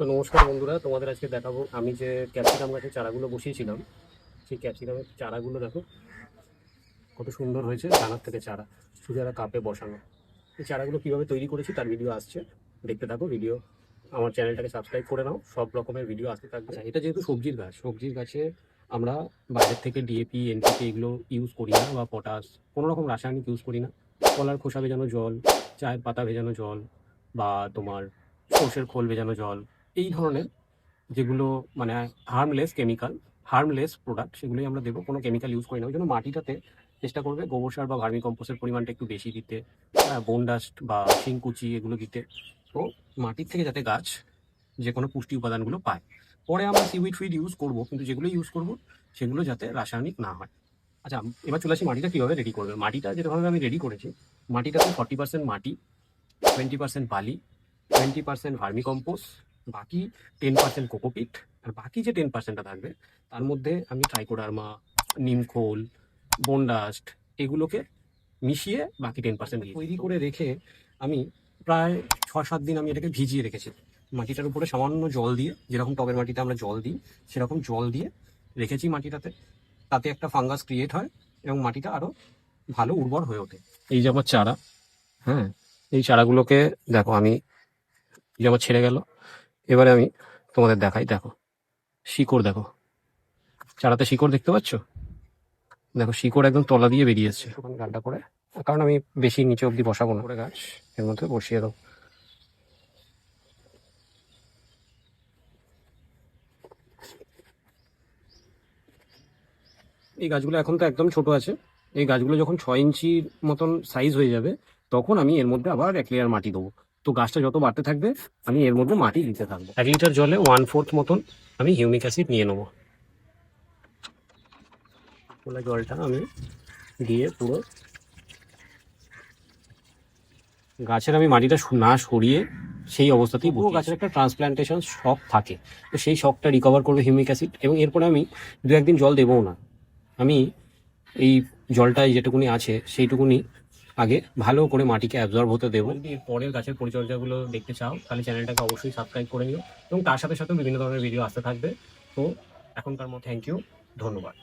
তো নমস্কার বন্ধুরা, তোমাদের আজকে দেখাবো। আমি যে ক্যাপসিকাম গাছের চারাগুলো বসিয়েছিলাম, সেই ক্যাপসিকামের চারাগুলো দেখো, কত সুন্দর হয়েছে দানার থেকে চারা একটা কাপে বসানো। এই চারাগুলো কীভাবে তৈরি করেছি তার ভিডিও আসছে, দেখতে থাকো ভিডিও আমার চ্যানেলটাকে সাবস্ক্রাইব করে নাও, সব রকমের ভিডিও আসতে থাকবে। আচ্ছা এটা যেহেতু সবজির গাছ, সবজির গাছে আমরা বাইরের থেকে ডিএপি এনপিকে এগুলো ইউজ করি না, বা পটাশ কোনো রকম রাসায়নিক ইউজ করি না। কলার খোসা ভেজানো জল, চায়ের পাতা ভেজানো জল, বা তোমার সর্ষের খোল ভেজানো জল এই ধরনের যেগুলো মানে হার্মলেস কেমিক্যাল হার্মলেস প্রোডাক্ট সেগুলোই আমরা দেবো। কোনো কেমিক্যাল ইউজ করি না। ওই জন্য মাটিটাতে চেষ্টা করবে গোবর সার বা ভার্মি কম্পোস্টের পরিমাণটা একটু বেশি দিতে বোন ডাস্ট বা শিংকুচি এগুলো দিতে। তো মাটির থেকে যাতে গাছ যে কোনো পুষ্টি উপাদানগুলো পায়। পরে আমরা সিউইড ফিড ইউজ করব, কিন্তু যেগুলো ইউজ করব, সেগুলো যাতে রাসায়নিক না হয়। আচ্ছা এবার চলে আসি মাটিটা কীভাবে রেডি করবে? মাটিটা যেভাবে আমি রেডি করেছি, মাটিটাতে ফর্টি পার্সেন্ট মাটি টোয়েন্টি পার্সেন্ট বালি টোয়েন্টি পার্সেন্ট ভার্মি কম্পোস্ট বাকি টেন পার্সেন্ট কোকোপিট আর বাকি যে টেন পার্সেন্টটা থাকবে তার মধ্যে আমি ট্রাইকোডার্মা নিমখোল বনডাস্ট এগুলোকে মিশিয়ে বাকি টেন পার্সেন্ট তৈরি করে রেখে আমি প্রায় ছ সাত দিন আমি এটাকে ভিজিয়ে রেখেছি। মাটিটার উপরে সামান্য জল দিয়ে যেরকম টবের মাটিতে আমরা জল দিই সেরকম জল দিয়ে রেখেছি মাটিটাতে। তাতে একটা ফাঙ্গাস ক্রিয়েট হয় এবং মাটিটা আরও ভালো উর্বর হয়ে ওঠে। এই যে আমার চারা হ্যাঁ এই চারাগুলোকে দেখো আমি যে আমার ছেড়ে গেল। এবারে আমি তোমাদের দেখাই দেখো। শিকড় দেখো। চারাতে শিকড় দেখতে পাচ্ছ? দেখো শিকড় একদম তলা দিয়ে বেরিয়ে এসছে ওখানে গাড্ডা করে। কারণ আমি বেশি নিচে অবধি বসাবো না। করে গাছ। এর মধ্যে বসিয়ে দাও। এই গাছগুলো এখন তো একদম ছোট আছে। এই গাছগুলো যখন ছয় ইঞ্চির মতন সাইজ হয়ে যাবে তখন আমি এর মধ্যে আবার এক লেয়ার মাটি দেবো। তো গাছটা যত বাড়তে থাকবে আমি এর মধ্যে মাটি দিতে থাকব। এক লিটার জলে ওয়ান ফোর্থ মতন আমি হিউমিক অ্যাসিড নিয়ে নেব। জলটা আমি দিয়ে পুরো গাছের আমি মাটিটা না সরিয়ে সেই অবস্থাতেই পুরো গাছের একটা ট্রান্সপ্লান্টেশন শখ থাকে। তো সেই শখটা রিকভার করবে হিউমিক অ্যাসিড এবং এরপরে আমি দু একদিন জল দেবও না। আমি এই জলটাই যেটুকুনি আছে সেইটুকুনি আগে ভালো করে মাটিকে অ্যাবজর্ব হতে দেবো। যদি পরের গাছের পরিচর্যাগুলো দেখতে চাও, তাহলে চ্যানেলটাকে অবশ্যই সাবস্ক্রাইব করে নিও এবং তার সাথে সাথে বিভিন্ন ধরনের ভিডিও আসতে থাকবে। তো এখনকার মতো থ্যাংক ইউ ধন্যবাদ।